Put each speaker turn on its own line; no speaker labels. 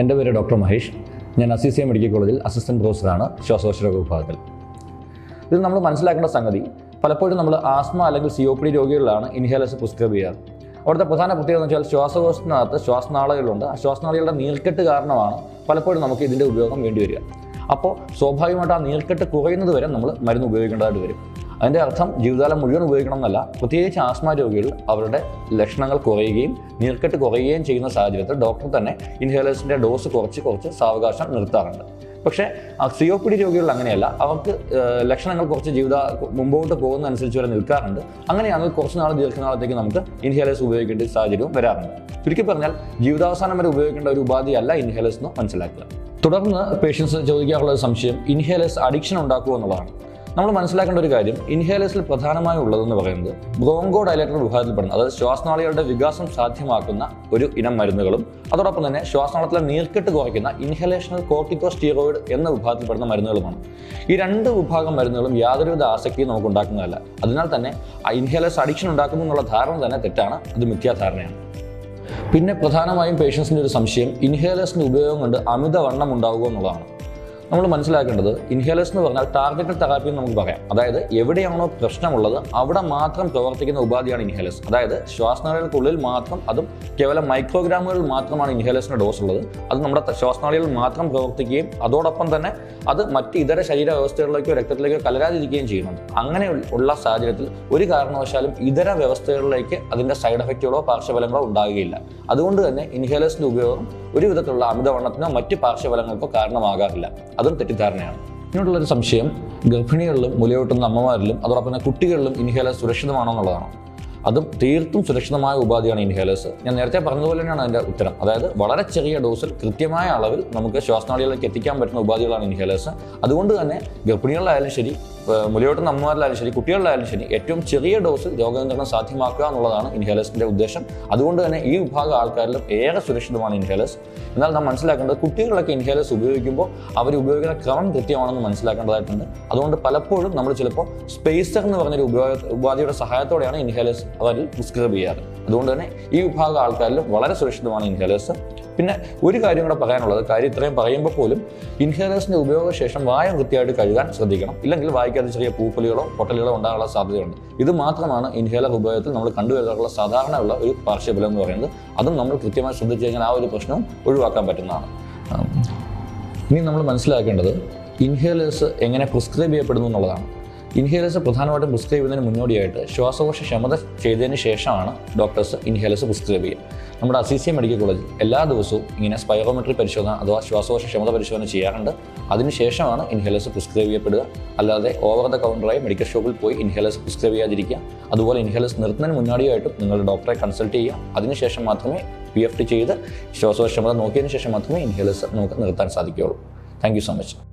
എന്റെ പേര് ഡോക്ടർ മഹേഷ്. ഞാൻ അസിസിയ മെഡിക്കൽ കോളേജിൽ അസിസ്റ്റന്റ് പ്രൊഫസറാണ് ശ്വാസകോശ വിഭാഗത്തിൽ. ഇതിൽ നമ്മൾ മനസ്സിലാക്കേണ്ട സംഗതി പലപ്പോഴും നമ്മൾ ആസ്മ അല്ലെങ്കിൽ സി ഒ പി ഡി രോഗികളിലാണ് ഇൻഹേലേഴ്സ് പ്രിസ്ക്രൈബ് ചെയ്യാറ് അവിടുത്തെ പ്രധാന പ്രത്യേകത എന്ന് വെച്ചാൽ ശ്വാസകോശത്തിനകത്ത് ശ്വാസനാളികളുണ്ട്. ആ ശ്വാസനാളികളുടെ നീർക്കെട്ട് കാരണമാണ് പലപ്പോഴും നമുക്ക് ഇതിന്റെ ഉപയോഗം വേണ്ടി വരിക. അപ്പോൾ സ്വാഭാവികമായിട്ട് ആ നീർക്കെട്ട് കുറയുന്നത് വരെ നമ്മൾ മരുന്ന് ഉപയോഗിക്കേണ്ടതായിട്ട് വരും. അതിന്റെ അർത്ഥം ജീവിതകാലം മുഴുവൻ ഉപയോഗിക്കണം എന്നല്ല പ്രത്യേകിച്ച് ആസ്മ രോഗികൾ അവരുടെ ലക്ഷണങ്ങൾ കുറയുകയും നീർക്കെട്ട് കുറയുകയും ചെയ്യുന്ന സാഹചര്യത്തിൽ ഡോക്ടർ തന്നെ ഇൻഹേലേഴ്സിന്റെ ഡോസ് കുറച്ച് കുറച്ച് സാവകാശം നിർത്താറുണ്ട്. പക്ഷേ സി ഒ പി ഡി രോഗികൾ അങ്ങനെയല്ല. അവർക്ക് ലക്ഷണങ്ങൾ കുറച്ച് ജീവിത മുമ്പോട്ട് പോകുന്നതനുസരിച്ച് വരെ നിൽക്കാറുണ്ട്. അങ്ങനെയാണെങ്കിൽ കുറച്ച് നാൾ ദീർഘനാളത്തേക്ക് നമുക്ക് ഇൻഹേലേഴ്സ് ഉപയോഗിക്കേണ്ട സാഹചര്യവും വരാറുണ്ട്. ചുരുക്കി പറഞ്ഞാൽ ജീവിതാവസാനം വരെ ഉപയോഗിക്കേണ്ട ഒരു ഉപാധിയല്ല ഇൻഹേലേഴ്സ് എന്ന് മനസ്സിലാക്കുക. തുടർന്ന് പേഷ്യൻസ് ചോദിക്കാനുള്ള ഒരു സംശയം ഇൻഹേലേഴ്സ് അഡിക്ഷൻ ഉണ്ടാക്കുമോ എന്നുള്ളതാണ്. നമ്മൾ മനസ്സിലാക്കേണ്ട ഒരു കാര്യം ഇൻഹേലേഴ്സിൽ പ്രധാനമായും ഉള്ളതെന്ന് പറയുന്നത് ബ്രോങ്കോ ഡയലക്ടർ വിഭാഗത്തിൽപ്പെടുന്ന അതായത് ശ്വാസനാളികളുടെ വികാസം സാധ്യമാക്കുന്ന ഒരു ഇനം മരുന്നുകളും അതോടൊപ്പം തന്നെ ശ്വാസനാളത്തിലെ നീർക്കെട്ട് കുറയ്ക്കുന്ന ഇൻഹലേഷണൽ കോർട്ടിക്കോ സ്റ്റീറോയിഡ് എന്ന വിഭാഗത്തിൽപ്പെടുന്ന മരുന്നുകളുമാണ്. ഈ രണ്ട് വിഭാഗം മരുന്നുകളും യാതൊരുവിധ ആസക്തിയും നമുക്ക് ഉണ്ടാക്കുന്നതല്ല. അതിനാൽ തന്നെ ഇൻഹേലേഴ്സ് അഡിക്ഷൻ ഉണ്ടാക്കുന്നു എന്നുള്ള ധാരണ തന്നെ തെറ്റാണ് അത് മിഥ്യാധാരണയാണ്. പിന്നെ പ്രധാനമായും പേഷ്യൻസിന്റെ ഒരു സംശയം ഇൻഹേലേഴ്സിന്റെ ഉപയോഗം കൊണ്ട് അമിതവണ്ണം ഉണ്ടാവുക എന്നുള്ളതാണ്. നമ്മൾ മനസ്സിലാക്കേണ്ടത് ഇൻഹേലേഴ്സ് എന്ന് പറഞ്ഞാൽ ടാർഗറ്റഡ് തെറാപ്പി എന്ന് നമുക്ക് പറയാം. അതായത് എവിടെയാണോ പ്രശ്നമുള്ളത് അവിടെ മാത്രം പ്രവർത്തിക്കുന്ന ഉപാധിയാണ് ഇൻഹേലേഴ്സ് അതായത് ശ്വാസനാളികൾക്കുള്ളിൽ മാത്രം അതും കേവലം മൈക്രോഗ്രാമുകളിൽ മാത്രമാണ് ഇൻഹേലേഴ്സിന്റെ ഡോസ് ഉള്ളത്. അത് നമ്മുടെ ശ്വാസനാളികൾ മാത്രം പ്രവർത്തിക്കുകയും അതോടൊപ്പം തന്നെ അത് മറ്റ് ഇതര ശരീര വ്യവസ്ഥകളിലേക്കോ രക്തത്തിലേക്കോ കലരാതിരിക്കുകയും ചെയ്യുന്നുണ്ട്. അങ്ങനെ ഉള്ള സാഹചര്യത്തിൽ ഒരു കാരണവശാലും ഇതര വ്യവസ്ഥകളിലേക്ക് അതിന്റെ സൈഡ് എഫക്റ്റുകളോ പാർശ്വഫലങ്ങളോ ഉണ്ടാകുകയില്ല അതുകൊണ്ട് തന്നെ ഇൻഹേലേഴ്സിന്റെ ഉപയോഗം ഒരു വിധത്തിലുള്ള അമിതവണ്ണത്തിനോ മറ്റ് പാർശ്വഫലങ്ങൾക്കോ കാരണമാകാറില്ല. അതും തെറ്റിദ്ധാരണയാണ്. ഇതിനോടുള്ളൊരു സംശയം ഗർഭിണികളിലും മുലയൂട്ടുന്ന അമ്മമാരിലും അതോടൊപ്പം തന്നെ കുട്ടികളിലും ഇൻഹേലർ സുരക്ഷിതമാണോ എന്നുള്ളതാണ്. അതും തീർത്തും സുരക്ഷിതമായ ഉപാധിയാണ് ഇൻഹേലേഴ്സ്. ഞാൻ നേരത്തെ പറഞ്ഞതുപോലെ തന്നെയാണ് അതിന്റെ ഉത്തരം. അതായത് വളരെ ചെറിയ ഡോസിൽ കൃത്യമായ അളവിൽ നമുക്ക് ശ്വാസനാളികളിലേക്ക് എത്തിക്കാൻ പറ്റുന്ന ഉപാധികളാണ് ഇൻഹേലേഴ്സ്. അതുകൊണ്ട് തന്നെ ഗർഭിണികളിലായാലും ശരി മുലയൂട്ടുന്ന അമ്മമാരിലായാലും ശരി കുട്ടികളിലായാലും ശരി ഏറ്റവും ചെറിയ ഡോസിൽ രോഗനിയന്ത്രണം സാധ്യമാക്കുക എന്നുള്ളതാണ് ഇൻഹേലേഴ്സിന്റെ ഉദ്ദേശം. അതുകൊണ്ട് തന്നെ ഈ വിഭാഗം ആൾക്കാരിലും ഏറെ സുരക്ഷിതമാണ് ഇൻഹേലേഴ്സ്. എന്നാൽ നാം മനസ്സിലാക്കേണ്ടത് കുട്ടികളിലൊക്കെ ഇൻഹേലേഴ്സ് ഉപയോഗിക്കുമ്പോൾ അവർ ഉപയോഗിക്കുന്ന ക്രമം കൃത്യമാണെന്ന് മനസ്സിലാക്കേണ്ടതായിട്ടുണ്ട്. അതുകൊണ്ട് പലപ്പോഴും നമ്മൾ ചിലപ്പോൾ സ്പേസർ എന്ന് പറഞ്ഞൊരു ഉപയോഗ ഉപാധിയുടെ സഹായത്തോടെയാണ് ഇൻഹേലേഴ്സ് അവരിൽ പ്രിസ്ക്രൈബ് ചെയ്യാറ്. അതുകൊണ്ട് തന്നെ ഈ വിഭാഗം ആൾക്കാരിലും വളരെ സുരക്ഷിതമാണ് ഇൻഹേലേഴ്സ്. പിന്നെ ഒരു കാര്യം കൂടെ പറയാനുള്ളത് കാര്യം ഇത്രയും പറയുമ്പോൾ പോലും ഇൻഹേലേഴ്സിന്റെ ഉപയോഗശേഷം വായം വൃത്തിയായിട്ട് കഴുകാൻ ശ്രദ്ധിക്കണം. ഇല്ലെങ്കിൽ വായിക്കാതെ ചെറിയ പൂപ്പലുകളോ പൊട്ടലുകളോ ഉണ്ടാകാനുള്ള സാധ്യതയുണ്ട്. ഇത് മാത്രമാണ് ഇൻഹേലർ ഉപയോഗത്തിൽ നമ്മൾ കണ്ടുവരാനുള്ള സാധാരണയുള്ള ഒരു പാർശ്വഫലം എന്ന് പറയുന്നത്. അതും നമ്മൾ കൃത്യമായി ശ്രദ്ധിച്ചു കഴിഞ്ഞാൽ ആ ഒരു പ്രശ്നവും ഒഴിവാക്കാൻ പറ്റുന്നതാണ്. ഇനി നമ്മൾ മനസ്സിലാക്കേണ്ടത് ഇൻഹേലേഴ്സ് എങ്ങനെ പ്രിസ്ക്രൈബ് ചെയ്യപ്പെടുന്നു എന്നുള്ളതാണ്. ഇൻഹേലേഴ്സ് പ്രധാനമായിട്ടും പ്രിസ്ക്രൈബ് ചെയ്യുന്നതിന് മുന്നോടിയായിട്ട് ശ്വാസകോശ ക്ഷമത ചെയ്തതിന് ശേഷമാണ് ഡോക്ടേഴ്സ് ഇൻഹേലേഴ്സ് പ്രിസ്ക്രൈബ് ചെയ്യുക നമ്മുടെ അസീസിയ മെഡിക്കൽ കോളേജിൽ എല്ലാ ദിവസവും ഇങ്ങനെ സ്പൈറോമെട്രി പരിശോധന അഥവാ ശ്വാസകോശ ക്ഷമത പരിശോധന ചെയ്യാറുണ്ട്. അതിനുശേഷമാണ് ഇൻഹേലേഴ്സ് പ്രിസ്ക്രൈബ് ചെയ്യപ്പെടുക അല്ലാതെ ഓവർ ദ കൗണ്ടറായി മെഡിക്കൽ ഷോപ്പിൽ പോയി ഇൻഹേലേഴ്സ് പ്രിസ്ക്രൈബ് ചെയ്യാതിരിക്കുക അതുപോലെ ഇൻഹേലേഴ്സ് നിർത്തുന്നതിന് മുന്നോടിയായിട്ടും നിങ്ങൾ ഡോക്ടറെ കൺസൾട്ട് ചെയ്യുക. അതിനുശേഷം മാത്രമേ പി എഫ് ടി ചെയ്ത് ശ്വാസകോശ ക്ഷമത നോക്കിയതിന് ശേഷം മാത്രമേ ഇൻഹേലേഴ്സ് നമുക്ക് നിർത്താൻ സാധിക്കുകയുള്ളൂ. Thank you so much